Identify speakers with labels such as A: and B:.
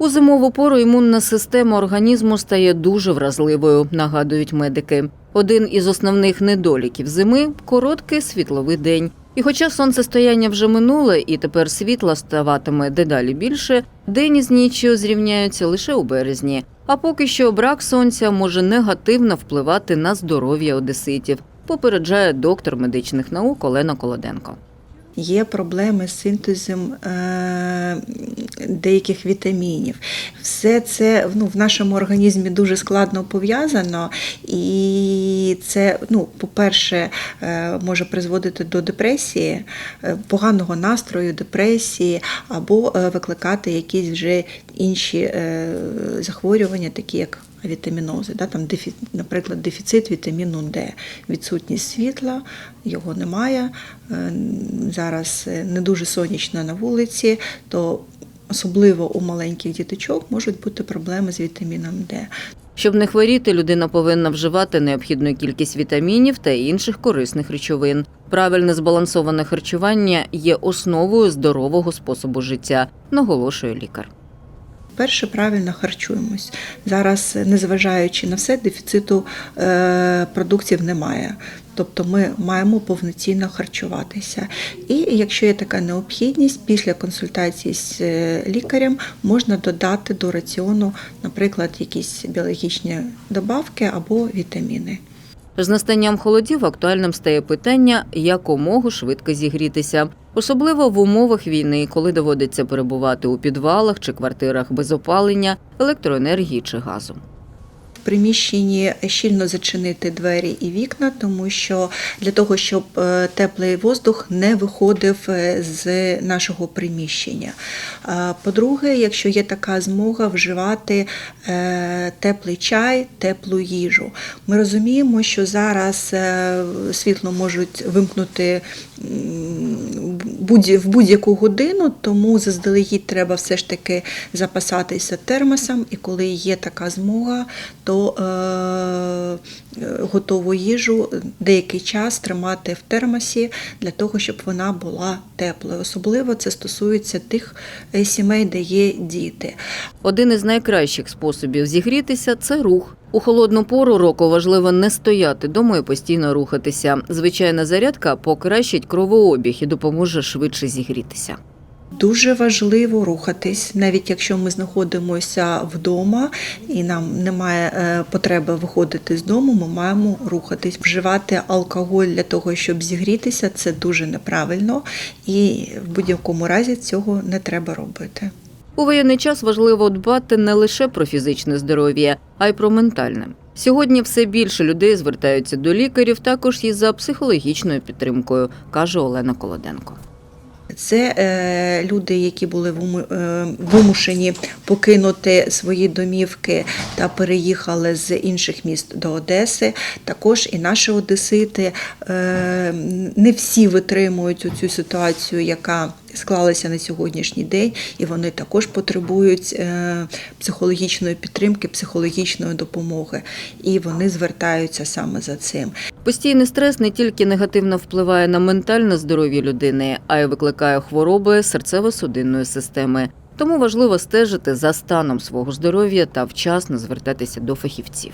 A: У зимову пору імунна система організму стає дуже вразливою, нагадують медики. Один із основних недоліків зими короткий світловий день. І хоча сонцестояння вже минуле і тепер світла ставатиме дедалі більше, день із ніччю зрівняються лише у березні. А поки що брак сонця може негативно впливати на здоров'я одеситів, попереджає доктор медичних наук Олена Колоденко.
B: Є проблеми з синтезом е, деяких вітамінів. Все це ну, в нашому організмі дуже складно пов'язано, і це, ну, по-перше, е, може призводити до депресії, е, поганого настрою, депресії, або викликати якісь вже інші захворювання, такі як вітамінози, да, там наприклад, дефіцит вітаміну Д, відсутність світла, його немає. е, Зараз е, не дуже сонячно на вулиці, то особливо у маленьких діточок можуть бути проблеми з вітаміном Д.
A: Щоб не хворіти, людина повинна вживати необхідну кількість вітамінів та інших корисних речовин. Правильне збалансоване харчування є основою здорового способу життя, наголошує лікар.
B: Перше, правильно харчуємось. Зараз, е, незважаючи на все, дефіциту е, продуктів немає. Тобто ми маємо повноцінно харчуватися. І якщо є така необхідність, після консультації з е, лікарем можна додати до раціону, наприклад, якісь біологічні добавки або вітаміни.
A: З настанням холодів актуальним стає питання, якомогу швидко зігрітися, особливо в умовах війни, коли доводиться перебувати у підвалах чи квартирах без опалення, електроенергії чи газу.
B: Приміщенні щільно зачинити двері і вікна, тому що для того, щоб е, теплий воздух не виходив е, з нашого приміщення. По-друге, якщо є така змога вживати е, теплий чай, теплу їжу. Ми розуміємо, що зараз світло можуть вимкнути в будь-яку годину, тому заздалегідь треба все ж таки запасатися термосом, і коли є така змога, то е, е, готову їжу деякий час тримати в термосі для того, щоб вона була теплою. Особливо це стосується тих е, сімей, де є діти.
A: Один із найкращих способів зігрітися це рух. У холодну пору року важливо не стояти дома і постійно рухатися. Звичайна зарядка покращить кровообіг і допоможе швидше зігрітися.
B: Дуже важливо рухатись, навіть якщо ми знаходимося вдома і нам немає е, потреби виходити з дому, ми маємо рухатись. Вживати алкоголь для того, щоб зігрітися, це дуже неправильно, і в будь-якому разі цього не треба робити.
A: У воєнний час важливо дбати не лише про фізичне здоров'я, а й про ментальне. Сьогодні все більше людей звертаються до лікарів також і за психологічною підтримкою, каже Олена Колоденко.
B: Це е, люди, які були е, вимушені покинути свої домівки та переїхали з інших міст до Одеси. Також і наші одесити е, не всі витримують цю ситуацію, яка склалася на сьогоднішній день, і вони також потребують е, психологічної підтримки, психологічної допомоги. І вони звертаються саме за цим.
A: Постійний стрес не тільки негативно впливає на ментальне здоров'я людини, а й викликає хвороби серцево-судинної системи. Тому важливо стежити за станом свого здоров'я та вчасно звертатися до фахівців.